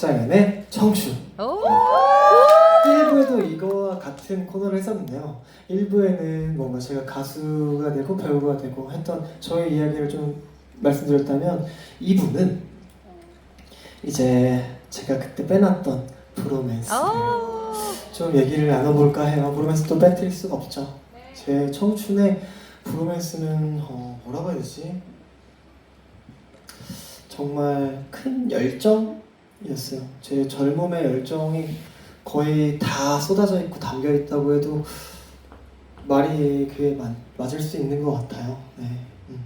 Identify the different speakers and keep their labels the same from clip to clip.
Speaker 1: 박자연의 청춘.
Speaker 2: 오.
Speaker 1: 1부에도 이거와 같은 코너를 했었는데요. 1부에는 뭔가 제가 가수가 되고 배우가 되고 했던 저의 이야기를 좀 말씀드렸다면 2부는 이제 제가 그때 빼놨던 브로맨스
Speaker 2: 오.
Speaker 1: 좀 얘기를 나눠볼까 해요. 브로맨스 또 빼뜨릴 수가 없죠. 제 청춘의 브로맨스는 어, 뭐라고 해야 되지? 정말 큰 열정 이었어요. 제 젊음의 열정이 거의 다 쏟아져 있고 담겨 있다고 해도 말이 그에 맞, 맞을 수 있는 것 같아요. 네. 음.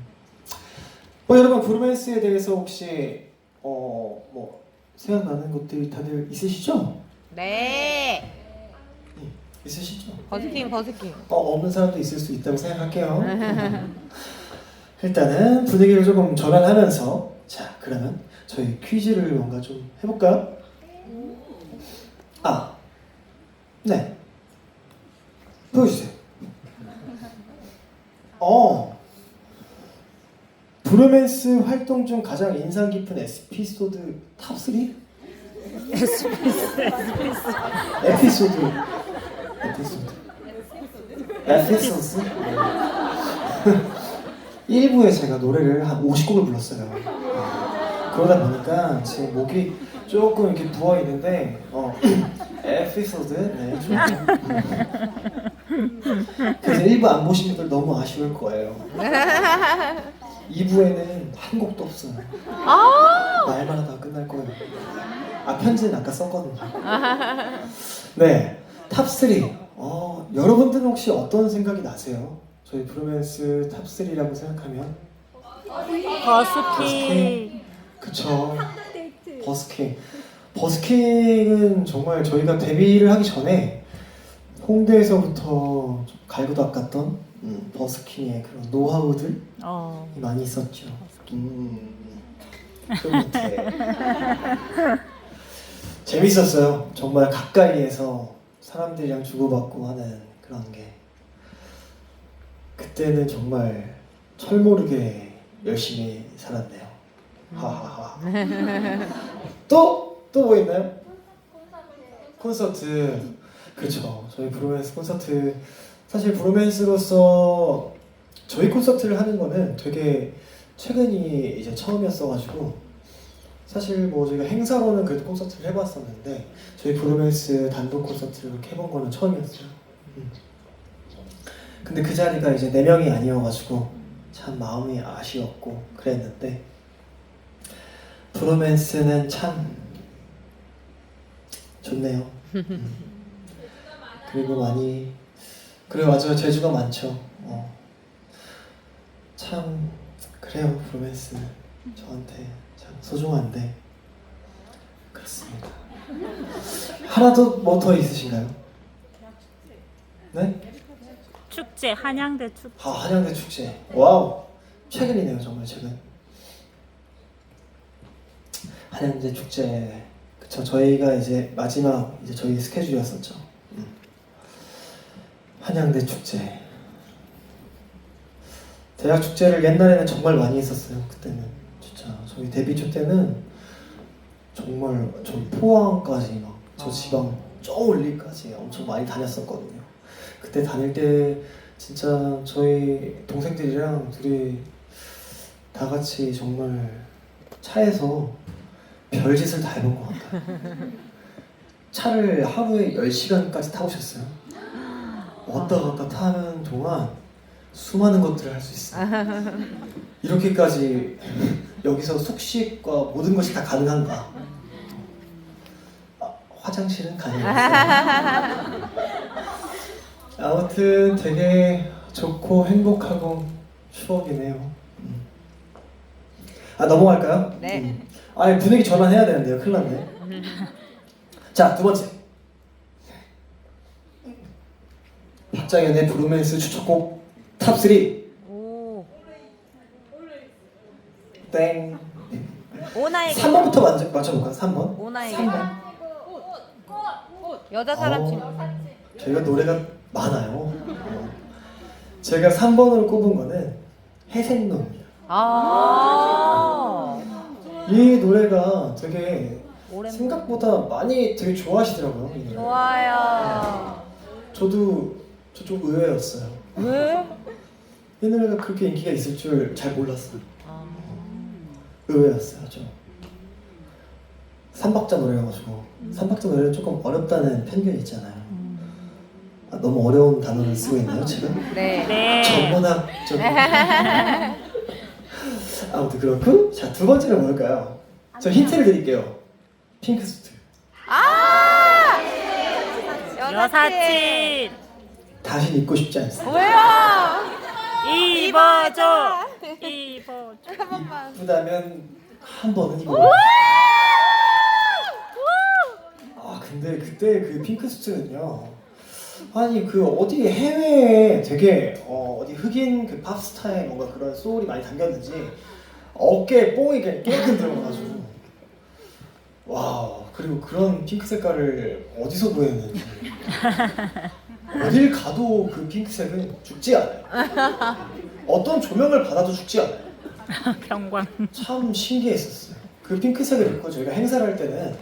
Speaker 1: 어, 여러분 브로맨스에 대해서 혹시 어 뭐 생각나는 것들이 다들 있으시죠?
Speaker 2: 네.
Speaker 1: 있으시죠?
Speaker 2: 버스킹 버스킹.
Speaker 1: 어, 없는 사람도 있을 수 있다고 생각할게요. 일단은 분위기를 조금 전환하면서 자 그러면 저희 퀴즈를 뭔가 좀 해볼까요? 아, 네. 보여주세요. 어, 브로맨스 활동 중 가장 인상 깊은 에피소드 탑 3? 에피소드. 에피소드. 에피소드. 1부에 제가 노래를 한 50곡을 불렀어요. 그러다 보니까 지금 목이 조금 이렇게 부어 있는데 어 에피소드 네. 그래서 1부 안 보신 분들 너무 아쉬울 거예요. 2부에는 한 곡도 없어요.
Speaker 2: 아.
Speaker 1: 말만 하다가 끝날 거예요. 아 편지는 아까 썼거든요. 네, 탑 3. 어, 여러분들은 혹시 어떤 생각이 나세요? 저희 브로맨스 탑 3라고 생각하면
Speaker 3: 버스킹
Speaker 1: 그쵸. 버스킹. 버스킹은 정말 저희가 데뷔를 하기 전에 홍대에서부터 좀 갈고 닦았던 음, 버스킹의 그런 노하우들이
Speaker 3: 어
Speaker 1: 많이 있었죠. 음, 그 밑에. 재밌었어요. 정말 가까이에서 사람들이랑 주고받고 하는 그런 게 그때는 정말 철모르게 열심히 살았네요. 하하하. 또 또 뭐 있나요? 콘서트. 그렇죠. 저희 브로맨스 콘서트 사실 브로맨스로서 저희 콘서트를 하는 거는 되게 최근이 이제 처음이었어가지고 사실 뭐 저희가 행사로는 그래도 콘서트를 해봤었는데 저희 브로맨스 단독 콘서트를 이렇게 해본 거는 처음이었어요. 음. 근데 그 자리가 이제 네 명이 아니어가지고 참 마음이 아쉬웠고 그랬는데 브로맨스는 참 좋네요. 음. 그리고 많이 그래 맞아요 제주가 많죠. 어. 참 그래요 브로맨스 저한테 참 소중한데 그렇습니다. 하나도 뭐더 있으신가요? 네?
Speaker 3: 축제 한양대 축제
Speaker 1: 아 한양대 축제 와우 최근이네요 정말 최근 한양대 축제 그쵸. 저희가 이제 마지막 이제 저희 스케줄이었었죠. 음. 한양대 축제. 대학 축제를 옛날에는 정말 많이 했었어요 그때는. 진짜. 저희 데뷔 초 때는 정말 저 포항까지 막 저 지방 저 올리까지 엄청 많이 다녔었거든요. 그때 다닐 때 진짜 저희 동생들이랑 둘이 다 같이 정말 차에서 별짓을 다 해본 것 같아요. 차를 하루에 10시간까지 타보셨어요? 왔다 갔다 타는 동안 수많은 것들을 할 수 있어요. 이렇게까지 여기서 숙식과 모든 것이 다 가능한가? 아, 화장실은 가능했어요. 아무튼 되게 좋고 행복하고 추억이네요. 음. 아 넘어갈까요?
Speaker 2: 네.
Speaker 1: 음. 아니 분위기 전환해야 되는데요. 큰일 났네. 자두 번째. 박장현의 브루맨스 추천곡 탑 3.
Speaker 2: 오.
Speaker 1: 땡.
Speaker 2: 오나에게.
Speaker 1: 3번부터 맞춰, 맞춰볼까요? 3번.
Speaker 2: 오나에게.
Speaker 1: 3번.
Speaker 2: 여자 사람 친.
Speaker 1: 어, 저희가 노래가 많아요. 어. 제가 3번으로 꼽은 거는 해생놈이에요.
Speaker 2: 아.
Speaker 1: 이 노래가 되게
Speaker 2: 오랜만에.
Speaker 1: 생각보다 많이 되게 좋아하시더라고요. 이 노래.
Speaker 2: 좋아요.
Speaker 1: 저도 저 좀 의외였어요.
Speaker 2: 왜?
Speaker 1: 이 노래가 그렇게 인기가 있을 줄 잘 몰랐어요.
Speaker 2: 아.
Speaker 1: 의외였어요 좀. 삼박자 노래여가지고 삼박자 노래는 조금 어렵다는 편견이 있잖아요. 아, 너무 어려운 단어를 쓰고 있나요 지금?
Speaker 2: 네.
Speaker 3: 네.
Speaker 1: 전문학적. 아무튼 그렇고 자 두 번째는 뭘까요? 저 힌트를 드릴게요. 핑크스트.
Speaker 2: 아!
Speaker 3: 여사친
Speaker 1: 다시 입고 싶지 않습니다.
Speaker 2: 왜요?
Speaker 3: 입어줘. 입어줘.
Speaker 2: 한 번만.
Speaker 1: 이쁘다면 한 번은 입어. 아 근데 그때 그 핑크스트는요. 아니 그 어디 해외에 되게 어, 어디 흑인 그 팝스타에 뭔가 그런 소울이 많이 담겼는지 어깨에 뽕이 그냥 뚫끔 들어가가지고 와 그리고 그런 핑크 색깔을 어디서 구했는지 어딜 가도 그 핑크색은 죽지 않아요. 어떤 조명을 받아도 죽지 않아요.
Speaker 3: 병광.
Speaker 1: 참 신기했었어요. 그 핑크색을 입고 저희가 행사를 할 때는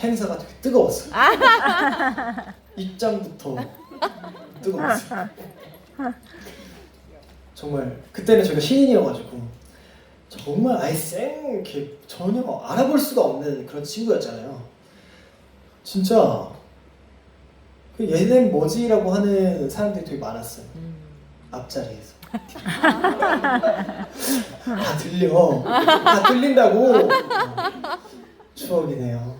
Speaker 1: 행사가 되게 뜨거웠어요. 입장부터 뜨거웠어요. 정말 그때는 저희가 신인이어가지고 정말 아예 쌩 이렇게 전혀 알아볼 수가 없는 그런 친구였잖아요. 진짜 그 얘는 뭐지라고 하는 사람들이 되게 많았어요. 앞자리에서. 다 들려. 다 들린다고. 추억이네요.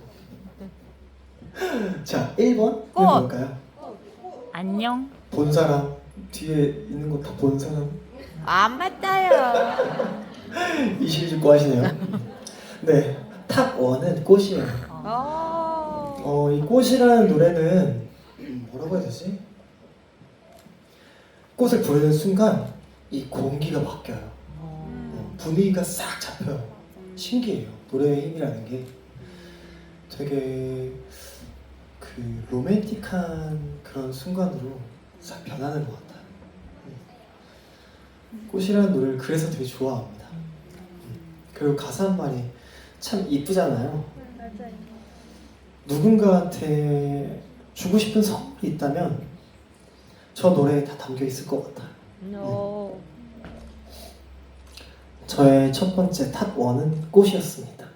Speaker 1: 자, 1번.
Speaker 2: 꽃.
Speaker 1: 뭘까요?
Speaker 3: 안녕.
Speaker 1: 본 사람. 뒤에 있는 거 다 본 사람.
Speaker 2: 안 맞아요.
Speaker 1: 이실직고 하시네요. 네. 탑 1은 꽃이에요.
Speaker 2: 어.
Speaker 1: 어, 이 꽃이라는 노래는 뭐라고 해야 되지? 꽃을 부르는 순간 이 공기가 바뀌어요. 어, 분위기가 싹 잡혀요. 신기해요. 노래의 힘이라는 게 되게 그 로맨틱한 그런 순간으로 싹 변하는 것 같아요. 음. 꽃이라는 노래를 그래서 되게 좋아합니다. 음. 그리고 가사 한 말이 참 이쁘잖아요. 누군가한테 주고 싶은 선물이 있다면 저 노래에 다 담겨 있을 것 같아요.
Speaker 2: No.
Speaker 1: 저의 첫 번째 탑 1은 꽃이었습니다.